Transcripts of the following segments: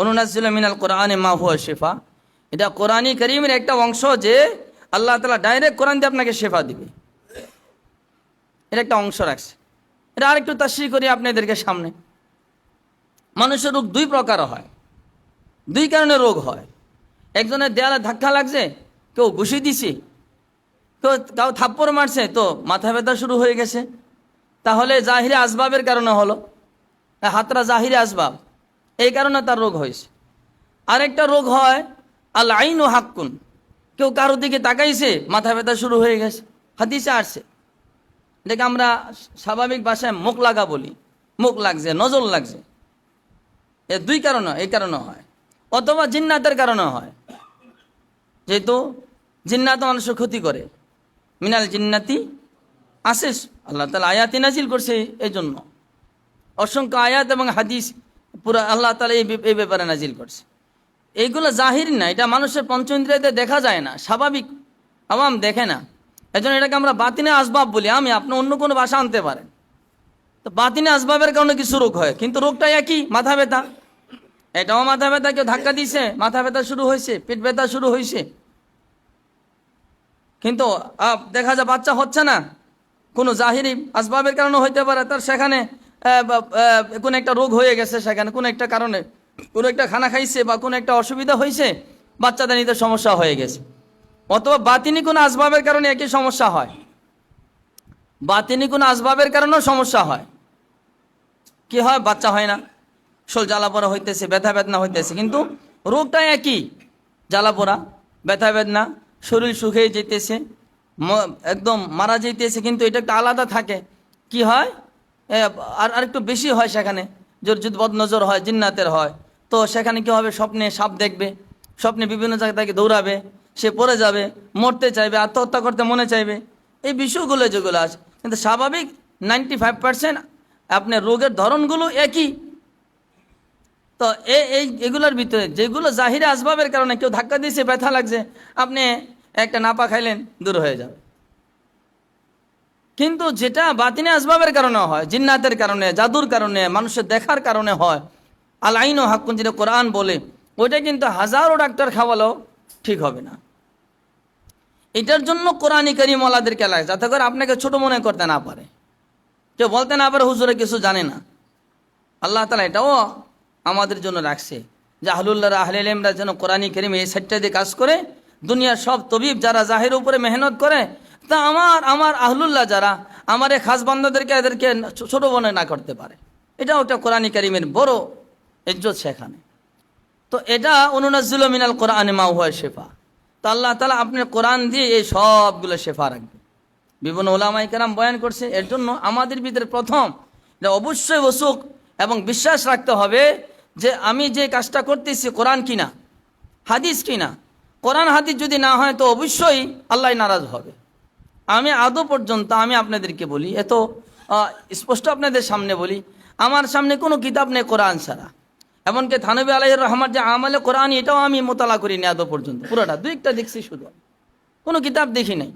অনুনাজিল মিনাল কোরআনে মা হুয়া শেফা। এটা কোরআনী করিমের একটা অংশ যে আল্লাহ তালা ডাইরেক্ট কোরআন দিয়ে আপনাকে শেফা দিবে। এটা একটা অংশ রাখছে। এটা আরেকটু তাশ্রী করি আপনাদেরকে সামনে। মানুষের রোগ দুই প্রকার হয়। দুই কারণে রোগ হয়। একজনের দেয়ালে ধাক্কা লাগছে, কেউ ঘুষি দিছে, কেউ কাউ থাপ্পড় মারছে, তো মাথা ব্যথা শুরু হয়ে গেছে। তাহলে জাহিরে আসবাবের কারণে হলো। হাতরা জাহিরে আসবাব। এই কারণে তার রোগ হয়েছে। আরেকটা রোগ হয় আল আইন ও হাক্কুন। কেউ কারোর দিকে তাকাইছে, মাথা ব্যথা শুরু হয়ে গেছে, হাদিসে আসছে। এটাকে আমরা স্বাভাবিক ভাষায় মুখ লাগা বলি। মুখ লাগছে, নজর লাগছে। এ দুই কারণে, এই কারণে হয়। অথবা জিন্নাতের কারণে হয়। যেহেতু জিন্নাত মানুষের ক্ষতি করে। মিনাল জিন্নাতি আসিস। আল্লাহ তালা আয়াতি নাজিল করছে এই জন্য অসংখ্য আয়াত এবং হাদিস পুরা আল্লাহ তালা এই এই ব্যাপারে নাজিল করছে। এইগুলো জাহির না, এটা মানুষের পঞ্চেন্দ্রিয়াতে দেখা যায় না, স্বাভাবিক। আওয়াম দেখে না। এজন্য এটাকে আমরা বাতিনে আসবাব বলি। আমি আপনি অন্য কোনো ভাষা আনতে পারেন। তো বাতিনে আসবাবের কারণে কিছু রোগ হয়, কিন্তু রোগটা একই, মাথা ব্যথা। এটাও মাথা ব্যথা, কেউ ধাক্কা দিছে, মাথা ব্যথা শুরু হয়েছে, পেট ব্যথা শুরু হয়েছে। কিন্তু দেখা যায় বাচ্চা হচ্ছে না। কোনো জাহিরি আসবাবের কারণে হইতে পারে, তার সেখানে কোনো একটা রোগ হয়ে গেছে সেখানে, কোনো একটা কারণে। কোনো একটা খানা খাইছে বা কোনো একটা অসুবিধা হয়েছে বাচ্চাদের নিতে সমস্যা হয়ে গেছে। অথবা বাতিনি কোনো আসবাবের কারণে একই সমস্যা হয়। বাতিনি কোনো আসবাবের কারণেও সমস্যা হয়। কি হয়? বাচ্চা হয় না। শোল জ্বালাপোড়া হইতেছে, ব্যথা বেদনা হইতেছে। কিন্তু রোগটা একই। জ্বালাপোড়া ব্যথা বেদনা, শরীর শুকিয়ে যেতেছে একদম মারা যেতেছে কিন্তু এটা একটা আলাদা থাকে। কি হয়? আর, আরেকটু বেশি হয় সেখানে। যদি বদনজর হয়, জিন্নাতের হয়। তো সেখানে কি হবে? স্বপ্নে সাপ দেখবে। স্বপ্নে বিভিন্ন জায়গা থেকে দৌড়াবে। সে পড়ে যাবে, মরতে চাইবে, আত্মহত্যা করতে মনে চাইবে। এই বিষয়গুলো যেগুলো আছে, কিন্তু স্বাভাবিক নাইনটি ফাইভ পার্সেন্ট আপনার রোগের ধরনগুলো একই। তো এই, এগুলোর ভিতরে যেগুলো জাহিরে আসবাবের কারণে কেউ ধাক্কা দিয়েছে, ব্যথা লাগছে, আপনি একটা নাপা খাইলেন, দূর হয়ে যাবে। কিন্তু যেটা বাতিনে আসবাবের কারণে হয়, জিন্নাতের কারণে, জাদুর কারণে, মানুষের দেখার কারণে হয়, আল আইন ও হাক্কুন যেটা কোরআন বলে, ওইটা কিন্তু হাজারো ডাক্তার খাওয়ালেও ঠিক হবে না। এটার জন্য কোরআনই করিমওয়ালাদেরকে লাগে যাতে করে আপনাকে ছোট মনে করতে না পারে। কেউ বলতে না পারে, হুজুরে কিছু জানে না। আল্লাহ তালা এটাও আমাদের জন্য রাখছে যে আহলুল্লাহ আহলেমরা যেন কোরআনী করিম এই সাইডটা দিয়ে কাজ করে, দুনিয়ার সব তবিব যারা জাহের উপরে মেহনত করে তা আমার আমার আহলুল্লাহ যারা, আমার এই খাস এদেরকে ছোট মনে না করতে পারে। এটা ওটা কোরআনী করিমের বড় ইজ্জত সেখানে। তো এটা অনুনাজুল মিনাল কোরআনে মা হুয়া শেফা। তো আল্লাহ তালা আপনার কোরআন দিয়ে এই সবগুলো শেফা রাখবে। বিভিন্ন ওলামাই কেরাম বয়ান করছে, এর জন্য আমাদের ভিতরে প্রথম এটা অবশ্যই অসুখ এবং বিশ্বাস রাখতে হবে যে আমি যে কাজটা করতেছি কোরআন কিনা, হাদিস কিনা। কোরআন হাদিস যদি না হয় তো অবশ্যই আল্লাহ নারাজ হবে। আমি আদৌ পর্যন্ত আমি আপনাদেরকে বলি, এত স্পষ্ট আপনাদের সামনে বলি, আমার সামনে কোনো কিতাব নেই কোরআন ছাড়া। এমনকি থানবী আলাহ রহমান যে আমলে কোরআন, এটাও আমি মোতালা করিনি আদৌ পর্যন্ত। পুরোটা দুই একটা দেখছি শুধু। কোনো কিতাব দেখি নাই।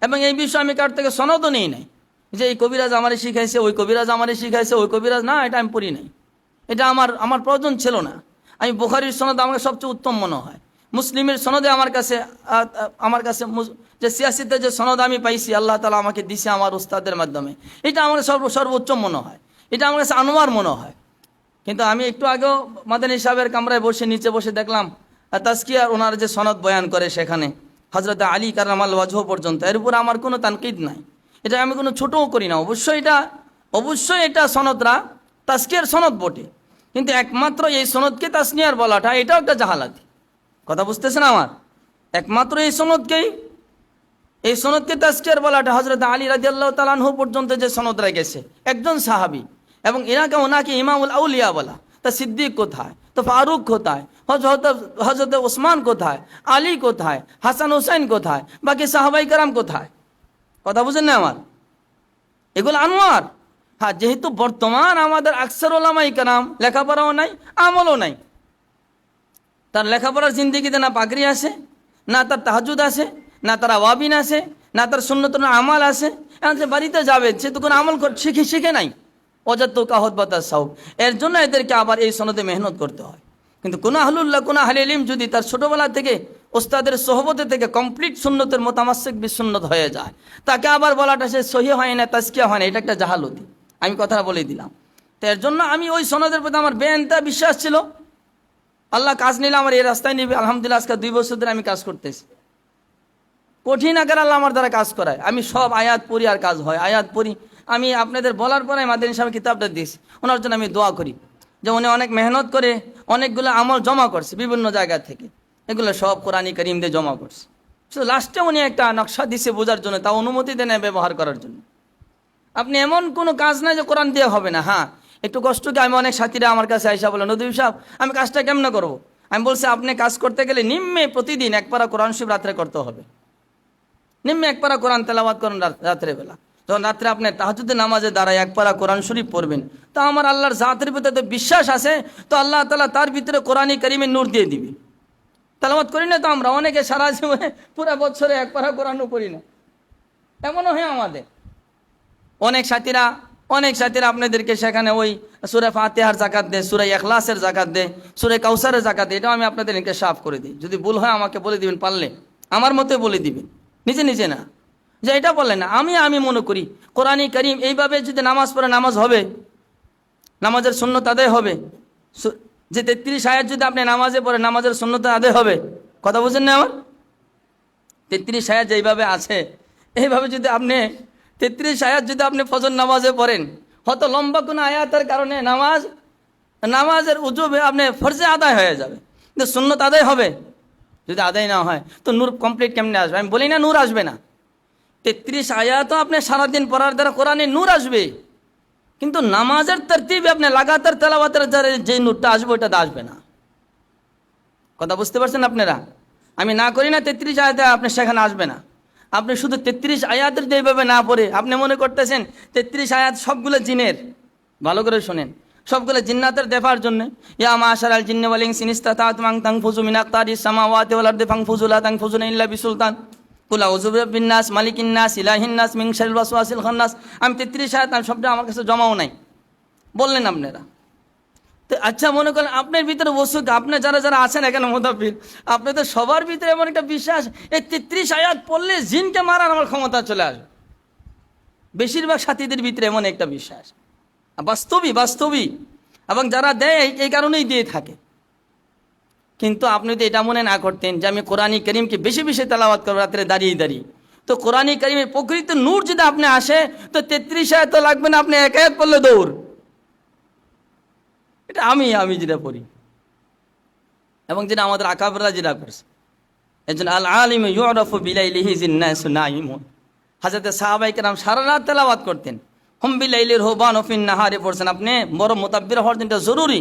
এবং এই বিষয়ে আমি কার থেকে সনদও নেই নাই। যে এই কবিরাজ আমারে শিখাইছে, ওই কবিরাজ আমারে শিখাইছে, ওই কবিরাজ, না, এটা আমি পড়ি নাই। এটা আমার আমার প্রয়োজন ছিল না। আমি বুখারির সনদ আমাকে সবচেয়ে উত্তম মনে হয়। মুসলিমের সনদে আমার কাছে আমার কাছে যে সিয়াসিতে যে সনদ আমি পাইছি, আল্লাহ তালা আমাকে দিছে আমার উস্তাদের মাধ্যমে। এটা আমার সর্ব, সর্বোচ্চ মনে হয়। এটা আমার কাছে আনোয়ার মনে হয়। কিন্তু আমি একটু আগেও মাদানী সাহেবের কামরায় বসে, নিচে বসে দেখলাম তাস্কিয়ার ওনার যে সনদ বয়ান করে সেখানে হজরত আলী কারামাল ওয়াজহ পর্যন্ত, এর উপর আমার কোনো তানকিদ নাই। এটা আমি কোনো ছোটও করি না। অবশ্যই এটা অবশ্যই এটা সনদরা তাস্কিয়ার সনদ বটে। কিন্তু একমাত্র এই সনদকে তাসনিয়ার বলাটা, এটাও একটা জাহালাতি। কথা বুঝতেছেন আমার? একমাত্র এই সনদকেই, এই সনদকে তাস্কিয়ার বলাটা হজরত আলী রাজি আল্লাহ তালানহু পর্যন্ত যে সনদরা গেছে একজন সাহাবি, এবং এনাকে ওনাকে ইমামুল আউলিয়া বলা। তা সিদ্দিক কোথায়? তো ফারুক কোথায়? হজরত হজরত ওসমান কোথায়? আলী কোথায়? হাসান হোসেন কোথায়? বাকি সাহাবাই কারাম কোথায়? কথা বুঝেন না আমার? এগুলো আনোয়ার। হ্যাঁ যেহেতু বর্তমান আমাদের আকসার ওলামাই কারাম লেখাপড়াও নাই, আমলও নাই। তার লেখাপড়ার জিন্দিগিতে না পাগড়ি আছে না তার তাহাজুদ আছে না তার আওয়াবিন আছে না তার সুন্নতন আমাল আছে এখন যে বাড়িতে যাবে, সে তো কোনো আমল শিখে শিখে নাই। অজাত কাহত বাতার সাউব এর জন্য এদেরকে আবার এই সনদে মেহনত করতে হয়। কিন্তু কোন আহলুল্লাহ, কোন আহলে ইলিম যদি তার ছোটবেলা থেকে, ওস্তাদের সহবতে থেকে কমপ্লিট সুন্নতের মতামাসিক বিসুন্নত হয়ে যায়, তাকে আবার বলাটা সে সহি হয় না তাস্কিয়া হয় না, এটা একটা জাহালতি। আমি কথাটা বলে দিলাম। তো এর জন্য আমি ওই সনদের প্রতি আমার বেআনতা বিশ্বাস ছিল। আল্লাহ কাজ নিলে আমার এই রাস্তায় নিবে, আলহামদুলিল্লাহ আজকে দুই বছর ধরে আমি কাজ করতেছি। কঠিন আকার আল্লাহ আমার দ্বারা কাজ করায়। আমি সব আয়াত পড়ি আর কাজ হয়। আয়াত পড়ি। আমি আপনাদের বলার পরে মাদিন সাহেব কিতাবটা দিয়েছি। ওনার জন্য আমি দোয়া করি। যে উনি অনেক মেহনত করে অনেকগুলো আমল জমা করছে বিভিন্ন জায়গা থেকে। এগুলো সব কোরআনী করিম দিয়ে জমা করছে। শুধু লাস্টে উনি একটা নকশা দিছে বোঝার জন্য, তা অনুমতি দেন ব্যবহার করার জন্য। আপনি এমন কোনো কাজ নাই যে কোরআন দিয়ে হবে না। হ্যাঁ একটু কষ্ট কি আমি অনেক সাথীরা আমার কাছে আইসা বলে নদী সাহেব, আমি কাজটা কেমনে করব? আমি বলছি, আপনি কাজ করতে গেলে নিম্নে প্রতিদিন এক পারা কোরআন শিব রাত্রে করতে হবে। নিম্নে এক পারা কোরআন তেলাবাদ করেন রাত- রাত্রেবেলা। যখন রাত্রে আপনি তাহাজুদের নামাজে দাঁড়ায় এক পারা কোরআন শরীফ পড়বেন, তা আমার আল্লাহর জাতের ভিতরে তো বিশ্বাস আছে, তো আল্লাহ তালা তার ভিতরে কোরআনই করিমের নূর দিয়ে দিবি। তেলাবাদ করি না তো আমরা, অনেকে সারা জীবনে পুরো বছরে এক পারা কোরআনও পড়ি না। এমনও হয় আমাদের। অনেক সাথীরা অনেক সাথীরা আপনাদেরকে সেখানে ওই সুরে ফাতেহার জাকাত দেয়, সুরে এখলাসের জাকাত দেয়, সুরে কাউসারের জাকাত দেয়, এটাও আমি আপনাদেরকে সাফ করে দিই। যদি ভুল হয় আমাকে বলে দিবেন, পারলে আমার মতে বলে দিবেন। নিজে নিজে না। যে এটা বললেন না, আমি আমি মনে করি, কোরআনী করিম এইভাবে যদি নামাজ পড়ে নামাজ হবে, নামাজের শূন্যত আদায় হবে যে তেত্রিশ আয়াত যদি আপনি নামাজে পড়ে, নামাজের শূন্যতা আদায় হবে, কথা বুঝেন না আমার? তেত্রিশ আয়াত যেইভাবে আছে, এইভাবে যদি আপনি তেত্রিশ আয়াত যদি আপনি ফজর নামাজে পড়েন, হয়তো লম্বা কোনো আয়াতের কারণে নামাজ, নামাজের উজুবে আপনি ফরজে আদায় হয়ে যাবে। কিন্তু সুন্নত আদায় হবে, যদি আদায় না হয়, তো নূর কমপ্লিট কেমনে আসবে? আমি বলি না নূর আসবে না। তেত্রিশ আয়াতও আপনি সারাদিন পড়ার দ্বারা কোরআনে নূর আসবে। কিন্তু নামাজের তরতিবে আপনি লাগাতার তেলাওয়াতের দ্বারা যে নূরটা আসবে ওটা আসবে না। কথা বুঝতে পারছেন আপনারা? আমি না করি না তেত্রিশ আয়াতে আপনি সেখানে আসবে না। আপনি শুধু তেত্রিশ আয়াতের যেভাবে না পড়ে, আপনি মনে করতেছেন তেত্রিশ আয়াত সবগুলো জিনের? ভালো করে শোনেন। সবগুলো জিন্নাতের দেখার জন্য। ইয়া মা আশার আল জিন্নে ওয়ালিং সিনিস্তা তাত মাং তাং ফুজু মিনাক তারি সামাওয়াতে ওয়াল আরদি ফাং ফুজুলা তাং ফুজুনা ইল্লা বিসুলতান। কুলা উজুবে বিন্নাস মালিকিন্নাস ইলাহিন্নাস মিং শারিল ওয়াসওয়াসিল খান্নাস। আমি তেত্রিশ আয়াত সবটা আমার কাছে জমাও নাই। বললেন আপনারা। তো আচ্ছা মনে করেন আপনার ভিতরে বসুক আপনার যারা যারা আছেন এখানে মোদাফির আপনাদের সবার ভিতরে এমন একটা বিশ্বাস, এই তেত্রিশ আয়াত পড়লে জিনকে মারার আমার ক্ষমতা চলে আসবে। বেশিরভাগ সাথীদের ভিতরে এমন একটা বিশ্বাস। বাস্তবই বাস্তবই। এবং যারা দেয়, এই কারণেই দিয়ে থাকে। কিন্তু আপনি তো এটা মনে না করতেন যে আমি কোরআনী করিমকে বেশি বেশি তেলাওয়াত করব, রাত্রে দাঁড়িয়ে দাঁড়িয়ে। তো কোরআনী করিমের প্রকৃত নূর যদি আপনি আসে, তো তেত্রিশ আয়াত তো লাগবে না, আপনি এক আয়াত পড়লে দৌড়। এটা আমি আমি যেটা পড়ি এবং যেটা আমাদের আকাবরা যেটা করছে। একজন আল আলিম ইউরফ বিলাইলিহি জিন্নাস নাইমুন হাজরতে সাহাবাই কেরাম সারা রাত তেলাওয়াত করতেন। হুম বিলাইলির হোবান ওফিন নাহারে পড়ছেন আপনি বড় মোতাব্বির হওয়ার জন্য জরুরি।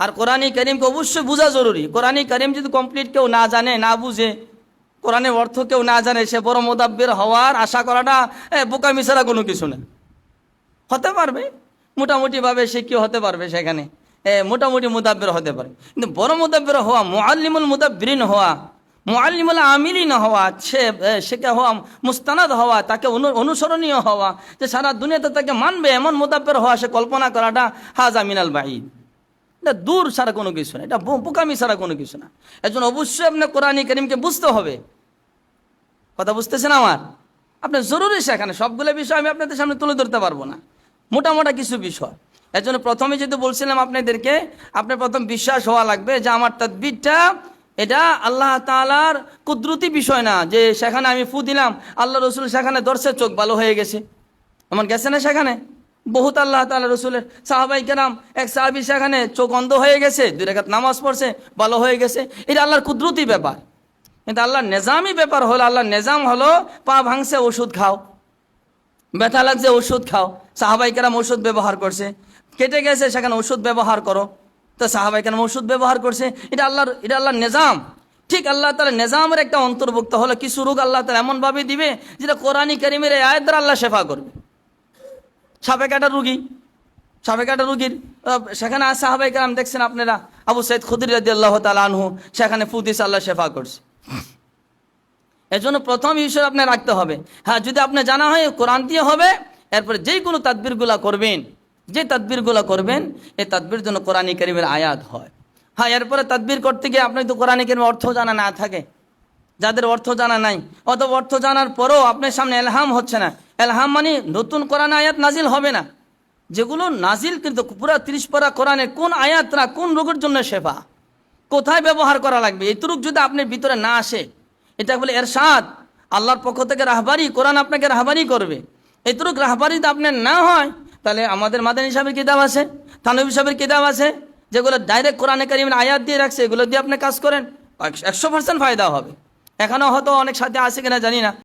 আর কোরআনী করিমকে অবশ্যই বোঝা জরুরি। কোরআনী করিম যদি কমপ্লিট কেউ না জানে না বুঝে কোরআনের অর্থ কেউ না জানে সে বড় মোতাব্বির হওয়ার আশা করাটা এ, বোকামি ছাড়া কোনো কিছু না। হতে পারবে। মোটামুটিভাবে সে কি হতে পারবে সেখানে? মোটামুটি মুদাব্বির হতে পারে। কিন্তু বড় মুদাব্বির হওয়া, মুআল্লিমুল মুদাব্বিরিন হওয়া, মুআল্লিমুল আমিলিন হওয়া, সে শেখা হওয়া, মুস্তানাদ হওয়া, তাকে অনু- অনুসরণীয় হওয়া, যে সারা দুনিয়াতে তাকে মানবে, এমন মুদাব্বির হওয়া সে কল্পনা করাটা হাজা মিনাল বাঈদ। এটা দূর ছাড়া কোনো কিছু না, এটা বোকামি ছাড়া কোনো কিছু না। একজন অবশ্যই আপনার কোরআনী করিমকে বুঝতে হবে। কথা বুঝতেছেন আমার? আপনার জরুরি সেখানে, সবগুলো বিষয় আমি আপনাদের সামনে তুলে ধরতে পারব না। মোটামোটা কিছু বিষয়। এর জন্য প্রথমে যেহেতু বলছিলাম আপনাদেরকে, আপনার প্রথম বিশ্বাস হওয়া লাগবে যে আমার তদবিরটা এটা আল্লাহ তালার কুদরতি বিষয় না, যে সেখানে আমি ফু দিলাম, আল্লাহ রসুল সেখানে দর্শের চোখ ভালো হয়ে গেছে। এমন গেছে না সেখানে? বহুত আল্লাহ তালা রসুলের সাহাবাই কেরাম, এক সাহাবি সেখানে চোখ অন্ধ হয়ে গেছে, দুই রেখাত নামাজ পড়ছে, ভালো হয়ে গেছে। এটা আল্লাহর কুদরতি ব্যাপার। কিন্তু আল্লাহর নেজামি ব্যাপার হলো, আল্লাহর নেজাম হলো, পা ভাঙছে, ওষুধ খাও। ব্যথা লাগছে, ওষুধ খাও। সাহাবাই কেরাম ওষুধ ব্যবহার করছে। কেটে গেছে, সেখানে ওষুধ ব্যবহার করো। তো সাহাবাই কেরাম ওষুধ ব্যবহার করছে। এটা আল্লাহর এটা আল্লাহর নিজাম। ঠিক আল্লাহ তালা নিজামের একটা অন্তর্ভুক্ত হলো কিছু রোগ আল্লাহ তালা এমনভাবে দিবে যেটা কোরআনী করিমের আয়ের দ্বারা আল্লাহ শেফা করবে। সাপে কাটা রুগী, সাপে কাটা রুগীর সেখানে সাহাবাই কেরাম দেখছেন আপনারা, আবু সৈয়দ খুদির রাজি আল্লাহ তালা আনহু, সেখানে ফুদিস আল্লাহ শেফা করছে। এজন্য প্রথম বিষয় আপনি রাখতে হবে। হ্যাঁ যদি আপনার জানা হয় কোরআন দিয়ে হবে, এরপরে যেই কোনো তাদবিরগুলা করবেন, যে তাদবিরগুলা করবেন, এই তাদবির জন্য কোরআন করিমের আয়াত হয়। হ্যাঁ এরপরে তদবির করতে গিয়ে আপনি তো কোরআনে কেন অর্থ জানা না থাকে, যাদের অর্থ জানা নাই অত অর্থ জানার পরেও আপনার সামনে এলহাম হচ্ছে না, এলহাম মানে নতুন কোরআন আয়াত নাজিল হবে না। যেগুলো নাজিল কিন্তু পুরা তিরিশ পারা কোরআনে কোন আয়াতরা কোন রোগের জন্য সেবা কোথায় ব্যবহার করা লাগবে? এতটুক যদি আপনার ভিতরে না আসে এটা বলে এরশাদ। আল্লাহর পক্ষ থেকে রাহবারি, কোরআন আপনাকে রাহবারি করবে। এতটুক রাহবারি তো আপনার না হয়, তাহলে আমাদের মাদানী সাহেবের কিতাব আছে, থানবী সাহেবের কিতাব আছে, যেগুলো ডাইরেক্ট কোরআনে কারিমের আয়াত দিয়ে রাখছে, এগুলো দিয়ে আপনি কাজ করেন, একশো পার্সেন্ট ফায়দা হবে। এখনও হয়তো অনেক সাথে আছে কিনা জানি না।